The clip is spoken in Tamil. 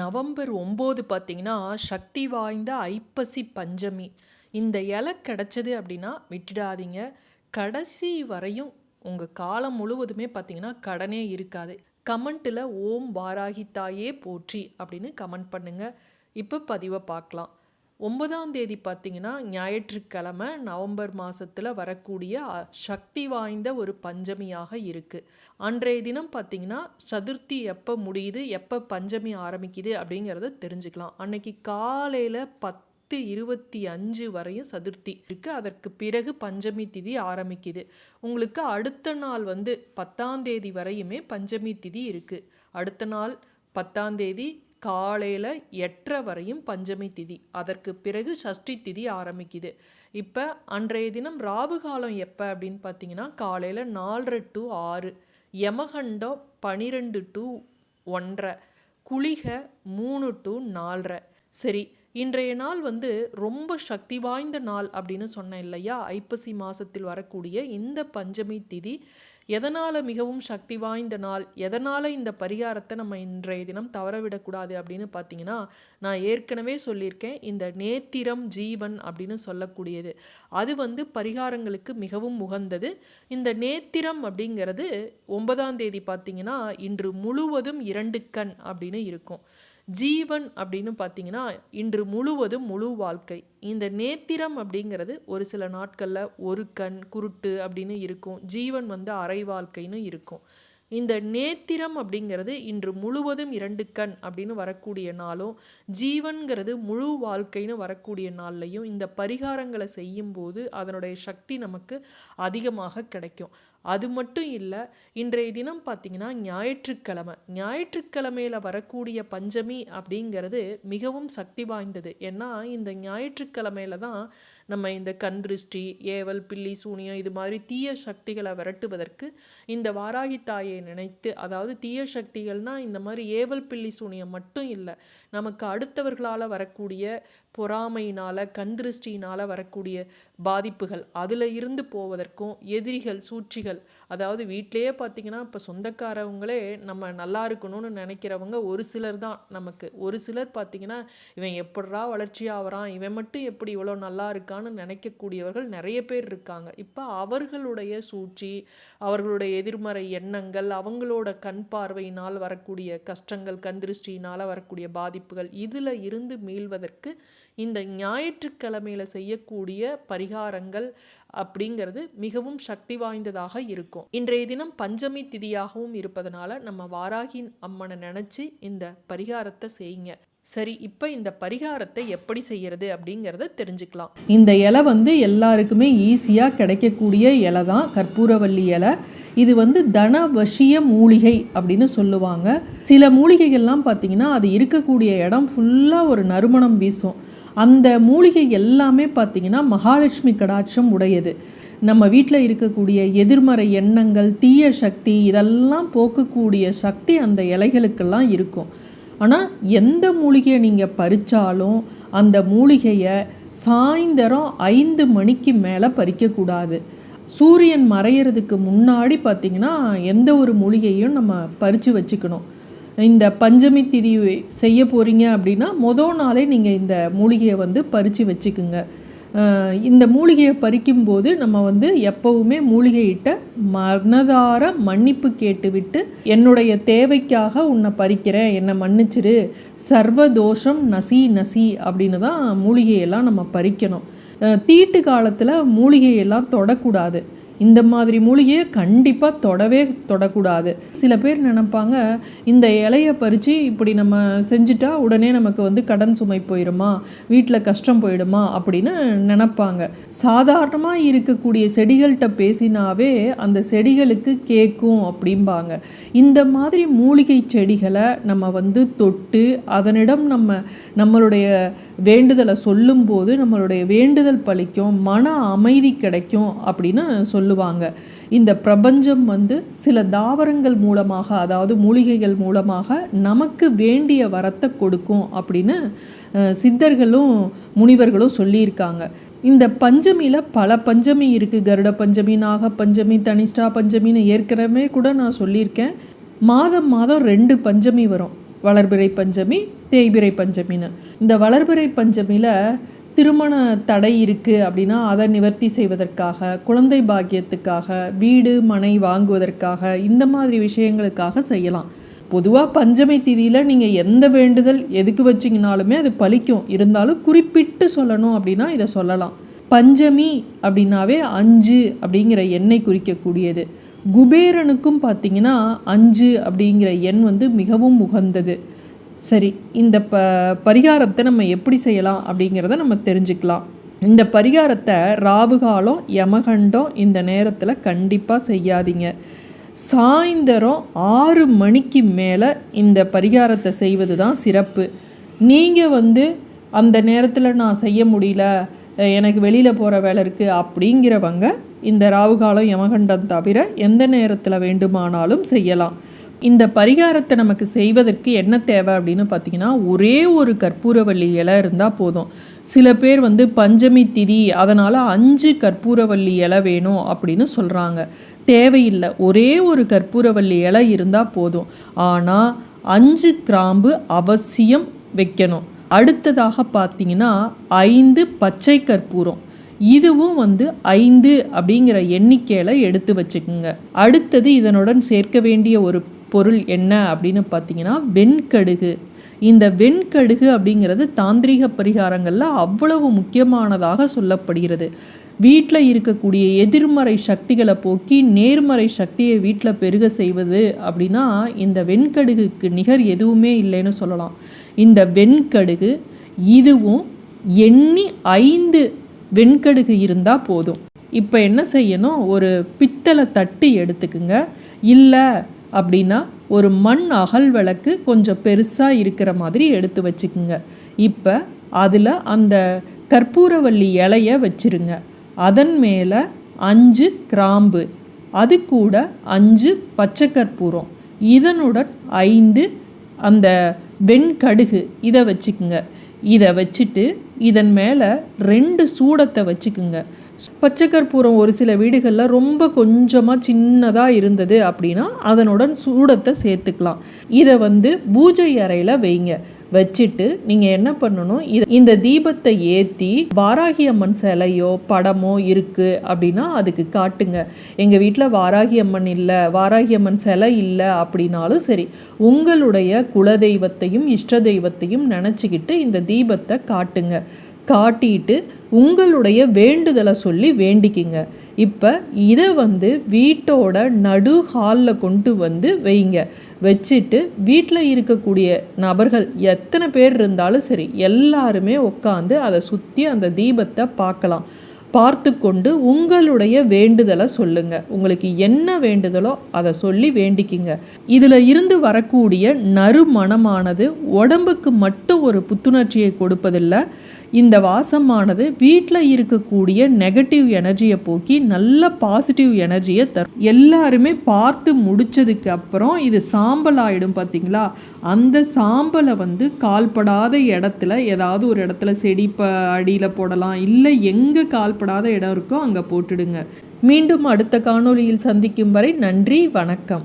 நவம்பர் ஒம்பது பார்த்தீங்கன்னா சக்தி வாய்ந்த ஐப்பசி பஞ்சமி. இந்த இலை கிடச்சது அப்படின்னா விட்டுடாதீங்க. கடைசி வரையும் உங்கள் காலம் முழுவதுமே பார்த்தீங்கன்னா கடனே இருக்காது. கமெண்ட்டில் ஓம் வாராகி தாயே போற்றி அப்படின்னு கமெண்ட் பண்ணுங்கள் இப்போ பதிவை பார்க்கலாம். ஒன்பதாம் தேதி பார்த்தீங்கன்னா ஞாயிற்றுக்கிழமை நவம்பர் மாதத்தில் வரக்கூடிய சக்தி வாய்ந்த ஒரு பஞ்சமியாக இருக்குது அன்றைய தினம் பார்த்தீங்கன்னா சதுர்த்தி எப்போ முடியுது எப்போ பஞ்சமி ஆரம்பிக்குது அப்படிங்கிறத தெரிஞ்சுக்கலாம். அன்னைக்கு காலையில் பத்து இருபத்தி அஞ்சு வரையும் சதுர்த்தி இருக்குது அதற்கு பிறகு பஞ்சமி திதி ஆரம்பிக்குது. உங்களுக்கு அடுத்த நாள் வந்து பத்தாம் தேதி வரையுமே பஞ்சமி திதி இருக்குது அடுத்த நாள் பத்தாம் தேதி காலையில் எட்டரை வரையும் பஞ்சமி திதி. அதற்கு பிறகு சஷ்டி திதி ஆரம்பிக்குது. இப்போ அன்றைய தினம் ராவு காலம் எப்போ அப்படின்னு பார்த்தீங்கன்னா காலையில் நாலரை டு ஆறு யமகண்டம் பனிரெண்டு டு ஒன்றரை குளிகை மூணு டு நாலரை. சரி இன்றைய நாள் வந்து ரொம்ப சக்தி வாய்ந்த நாள் அப்படின்னு சொன்னேன் இல்லையா? ஐப்பசி மாதத்தில் வரக்கூடிய இந்த பஞ்சமி திதி எதனால் மிகவும் சக்தி வாய்ந்த நாள் எதனால் இந்த பரிகாரத்தை நம்ம இன்றைய தினம் தவறவிடக்கூடாது அப்படின்னு பார்த்தீங்கன்னா நான் ஏற்கனவே சொல்லியிருக்கேன் இந்த நேத்திரம் ஜீவன் அப்படின்னு சொல்லக்கூடியது. அது வந்து பரிகாரங்களுக்கு மிகவும் உகந்தது. இந்த நேத்திரம் அப்படிங்கிறது ஒன்பதாம் தேதி பார்த்தீங்கன்னா இன்று முழுவதும் இரண்டு கண் அப்படின்னு இருக்கும். ஜீவன் அப்படின்னு பார்த்தீங்கன்னா இன்று முழுவதும் முழு வாழ்க்கை. இந்த நேத்திரம் அப்படிங்கிறது ஒரு சில நாட்களில் ஒரு கண் குருட்டு அப்படின்னு இருக்கும். ஜீவன் வந்து அரை வாழ்க்கைன்னு இருக்கும். இந்த நேத்திரம் அப்படிங்கிறது இன்று முழுவதும் இரண்டு கண் அப்படின்னு வரக்கூடிய நாளும் ஜீவன்கிறது முழு வாழ்க்கைன்னு வரக்கூடிய நாள்லையும் இந்த பரிகாரங்களை செய்யும்போது அதனுடைய சக்தி நமக்கு அதிகமாக கிடைக்கும். அது மட்டும் இல்லை இன்றைய தினம் பார்த்திங்கன்னா ஞாயிற்றுக்கிழமை. ஞாயிற்றுக்கிழமையில வரக்கூடிய பஞ்சமி அப்படிங்கிறது மிகவும் சக்தி வாய்ந்தது. ஏன்னா இந்த ஞாயிற்றுக்கிழமையில தான் நம்ம இந்த கண் திருஷ்டி ஏவல் பில்லி சூனியம் இது மாதிரி தீய சக்திகளை விரட்டுவதற்கு இந்த வாராகி தாயை நினைத்து அதாவது தீய சக்திகள்னால் இந்த மாதிரி ஏவல் பில்லி சூனியம் மட்டும் இல்லை நமக்கு அடுத்தவர்களால் வரக்கூடிய பொறாமையினால் கண் திருஷ்டியினால் வரக்கூடிய பாதிப்புகள் அதில் இருந்து போவதற்கும் எதிரிகள் சூழ்ச்சிகள் அதாவது வீட்டிலேயே பார்த்தீங்கன்னா இப்போ சொந்தக்காரவங்களே நம்ம நல்லா இருக்கணும்னு நினைக்கிறவங்க ஒரு சிலர் தான் நமக்கு. ஒரு சிலர் பார்த்தீங்கன்னா இவன் எப்படா வளர்ச்சி ஆகிறான் இவன் மட்டும் எப்படி இவ்வளோ நல்லா இருக்கான்னு நினைக்கக்கூடியவர்கள் நிறைய பேர் இருக்காங்க. இப்போ அவர்களுடைய சூழ்ச்சி அவர்களுடைய எதிர்மறை எண்ணங்கள் அவங்களோட கண் பார்வையினால் வரக்கூடிய கஷ்டங்கள் கண் திருஷ்டியினால் வரக்கூடிய பாதிப்புகள் இதில் இருந்து மீள்வதற்கு இந்த ஞாயிற்றுக்கிழமையில செய்யக்கூடிய பரிகாரங்கள் அப்படிங்கிறது மிகவும் சக்தி வாய்ந்ததாக இருக்கும். இன்றைய தினம் பஞ்சமி திதியாகவும் இருப்பதனால நம்ம வாராகி அம்மனை நினச்சி இந்த பரிகாரத்தை செய்யுங்க. சரி இப்போ இந்த பரிகாரத்தை எப்படி செய்யறது அப்படிங்கிறத தெரிஞ்சுக்கலாம். இந்த இலை வந்து எல்லாருக்குமே ஈஸியாக கிடைக்கக்கூடிய இலை தான் கற்பூரவள்ளி இலை. இது வந்து தனவசிய மூலிகை அப்படின்னு சொல்லுவாங்க. சில மூலிகைகள்லாம் பார்த்தீங்கன்னா அது இருக்கக்கூடிய இடம் ஃபுல்லாக ஒரு நறுமணம் வீசும். அந்த மூலிகை எல்லாமே பார்த்தீங்கன்னா மகாலட்சுமி கடாட்சம் உடையது. நம்ம வீட்டில் இருக்கக்கூடிய எதிர்மறை எண்ணங்கள் தீய சக்தி இதெல்லாம் போக்கக்கூடிய சக்தி அந்த இலைகளுக்கெல்லாம் இருக்கும். ஆனால் எந்த மூலிகையை நீங்கள் பறித்தாலும் அந்த மூலிகையை சாயந்தரம் ஐந்து மணிக்கு மேலே பறிக்கக்கூடாது. சூரியன் மறையிறதுக்கு முன்னாடி பார்த்திங்கன்னா எந்த ஒரு மூலிகையும் நம்ம பறித்து வச்சுக்கணும். இந்த பஞ்சமி திதி செய்ய போகிறீங்க அப்படின்னா மொதல் நாளே நீங்கள் இந்த மூலிகையை வந்து பறித்து வச்சுக்குங்க. இந்த மூலிகையை பறிக்கும்போது நம்ம வந்து எப்பவுமே மூலிகையிட்ட மனதார மன்னிப்பு கேட்டுவிட்டு என்னுடைய தேவைக்காக உன்னை பறிக்கிறேன் என்னை மன்னிச்சிரு சர்வதோஷம் நசி நசி அப்படின்னு தான் மூலிகையெல்லாம் நம்ம பறிக்கணும். தீட்டு காலத்தில் மூலிகையெல்லாம் தொடக்கூடாது. இந்த மாதிரி மூலிகையை கண்டிப்பாக தொடவே தொடக்கூடாது. சில பேர் நினைப்பாங்க இந்த இலையை பறித்து இப்படி நம்ம செஞ்சுட்டா உடனே நமக்கு வந்து கடன் சுமை போயிடுமா வீட்டில் கஷ்டம் போயிடுமா அப்படின்னு நினைப்பாங்க. சாதாரணமாக இருக்கக்கூடிய செடிகள்கிட்ட பேசினாவே அந்த செடிகளுக்கு கேட்கும் அப்படிம்பாங்க. இந்த மாதிரி மூலிகை செடிகளை நம்ம வந்து தொட்டு அதனிடம் நம்ம நம்மளுடைய வேண்டுதலை சொல்லும்போது நம்மளுடைய வேண்டுதல் பழிக்கும் மன அமைதி கிடைக்கும் அப்படின்னு சொல்லுவாங்க. இந்த பிரபஞ்சம் வந்து சில தாவரங்கள் மூலமாக அதாவது மூலிகைகள் மூலமாக நமக்கு வேண்டிய வரத்தை கொடுக்கும் அப்படின்னு சித்தர்களும் முனிவர்களும் சொல்லியிருக்காங்க. இந்த பஞ்சமியில் பல பஞ்சமி இருக்குது கருட பஞ்சமி நாக பஞ்சமி தனிஷ்டா பஞ்சமின்னு ஏற்கனவே கூட நான் சொல்லியிருக்கேன். மாதம் மாதம் ரெண்டு பஞ்சமி வரும். வளர்பிறை பஞ்சமி தேய்பிறை பஞ்சமின்னு. இந்த வளர்பிறை பஞ்சமியில் திருமண தடை இருக்குது அப்படின்னா அதை நிவர்த்தி செய்வதற்காக குழந்தை பாக்கியத்துக்காக வீடு மனை வாங்குவதற்காக இந்த மாதிரி விஷயங்களுக்காக செய்யலாம். பொதுவாக பஞ்சமி திதியில் நீங்கள் எந்த வேண்டுதல் எதுக்கு வச்சிங்கனாலுமே அது பலிக்கும் இருந்தாலும் குறிப்பிட்டு சொல்லணும் அப்படின்னா இதை சொல்லலாம். பஞ்சமி அப்படின்னாவே அஞ்சு அப்படிங்கிற எண்ணை குறிக்கக்கூடியது. குபேரனுக்கும் பார்த்தீங்கன்னா அஞ்சு அப்படிங்கிற எண் வந்து மிகவும் உகந்தது. சரி இந்த ப பரிகாரத்தை நம்ம எப்படி செய்யலாம் அப்படிங்கிறத நம்ம தெரிஞ்சுக்கலாம். இந்த பரிகாரத்தை ராவுகாலம் யமகண்டம் இந்த நேரத்தில் கண்டிப்பாக செய்யாதீங்க. சாயந்தரம் ஆறு மணிக்கு மேலே இந்த பரிகாரத்தை செய்வது தான் சிறப்பு. நீங்கள் வந்து அந்த நேரத்தில் நான் செய்ய முடியல எனக்கு வெளியில் போகிற வேலை இருக்குது அப்படிங்கிறவங்க இந்த ராவுகாலம் யமகண்டம் தவிர எந்த நேரத்தில் வேண்டுமானாலும் செய்யலாம். இந்த பரிகாரத்தை நமக்கு செய்வதற்கு என்ன தேவை அப்படின்னு பார்த்தீங்கன்னா ஒரே ஒரு கற்பூரவள்ளி இலை இருந்தால் போதும். சில பேர் வந்து பஞ்சமி திதி அதனால் அஞ்சு கற்பூரவள்ளி இலை வேணும் அப்படின்னு சொல்கிறாங்க தேவையில்லை. ஒரே ஒரு கற்பூரவள்ளி இலை இருந்தால் போதும். ஆனால் அஞ்சு கிராம்பு அவசியம் வைக்கணும். அடுத்ததாக பார்த்தீங்கன்னா ஐந்து பச்சை கற்பூரம். இதுவும் வந்து ஐந்து அப்படிங்கிற எண்ணிக்கையில் எடுத்து வச்சுக்கோங்க. அடுத்தது இதனுடன் சேர்க்க வேண்டிய ஒரு பொருள் என்ன அப்படின்னு பார்த்தீங்கன்னா வெண்கடுகு. இந்த வெண்கடுகு அப்படிங்கிறது தாந்திரிக பரிகாரங்களில் அவ்வளவு முக்கியமானதாக சொல்லப்படுகிறது. வீட்டில் இருக்கக்கூடிய எதிர்மறை சக்திகளை போக்கி நேர்மறை சக்தியை வீட்டில் பெருக செய்வது அப்படின்னா இந்த வெண்கடுகுக்கு நிகர் எதுவுமே இல்லைன்னு சொல்லலாம். இந்த வெண்கடுகு இதுவும் எண்ணி ஐந்து வெண்கடுகு இருந்தால் போதும். இப்போ என்ன செய்யணும்? ஒரு பித்தளை தட்டு எடுத்துக்குங்க. இல்லை அப்படின்னா ஒரு மண் அகல் விளக்கு கொஞ்சம் பெருசாக இருக்கிற மாதிரி எடுத்து வச்சுக்குங்க. இப்போ அதில் அந்த கற்பூரவல்லி இலைய வச்சிருங்க. அதன் மேலே அஞ்சு கிராம்பு அது கூட அஞ்சு பச்சை கற்பூரம் இதனுடன் ஐந்து அந்த வெண்கடுகு இதை வச்சுக்குங்க. இதை வச்சுட்டு இதன் மேலே ரெண்டு சூடத்தை வச்சுக்குங்க. பச்சை கற்பூரம் ஒரு சில வீடுகளில் ரொம்ப கொஞ்சமாக சின்னதாக இருந்தது அப்படின்னா அதனுடன் சூடத்தை சேர்த்துக்கலாம். இதை வந்து பூஜை அறையில் வைங்க. வச்சுட்டு நீங்கள் என்ன பண்ணணும்? இது இந்த தீபத்தை ஏற்றி வாராகி அம்மன் சிலையோ படமோ இருக்குது அப்படின்னா அதுக்கு காட்டுங்க. எங்கள் வீட்டில் வாராகி அம்மன் இல்லை வாராகி அம்மன் சிலை இல்லை அப்படின்னாலும் சரி உங்களுடைய குலதெய்வத்தையும் இஷ்ட தெய்வத்தையும் நினச்சிக்கிட்டு இந்த தீபத்தை காட்டுங்க. காட்டிட்டு உங்களுடைய வேண்டுதலை சொல்லி வேண்டிக்கிங்க. இப்போ இதை வந்து வீட்டோட நடு ஹாலில் கொண்டு வந்து வைங்க. வச்சுட்டு வீட்டில் இருக்கக்கூடிய நபர்கள் எத்தனை பேர் இருந்தாலும் சரி எல்லாருமே உட்காந்து அதை சுற்றி அந்த தீபத்தை பார்க்கலாம். பார்த்து கொண்டு உங்களுடைய வேண்டுதலை சொல்லுங்க. உங்களுக்கு என்ன வேண்டுதலோ அதை சொல்லி வேண்டிக்கிங்க. இதில் இருந்து வரக்கூடிய நறுமணமானது உடம்புக்கு மட்டும் ஒரு புத்துணர்ச்சியை கொடுப்பதில்லை. இந்த வாசமானது வீட்டில் இருக்கக்கூடிய நெகட்டிவ் எனர்ஜியை போக்கி நல்ல பாசிட்டிவ் எனர்ஜியை தரும். எல்லாருமே பார்த்து முடிச்சதுக்கு அப்புறம் இது சாம்பல் ஆயிடும் பார்த்தீங்களா அந்த சாம்பலை வந்து கால்படாத இடத்துல ஏதாவது ஒரு இடத்துல செடி ப அடியில் போடலாம். இல்லை எங்கே கால் கால்படாத இடம் இருக்கோ அங்கே போட்டுடுங்க. மீண்டும் அடுத்த காணொளியில் சந்திக்கும் வரை நன்றி வணக்கம்.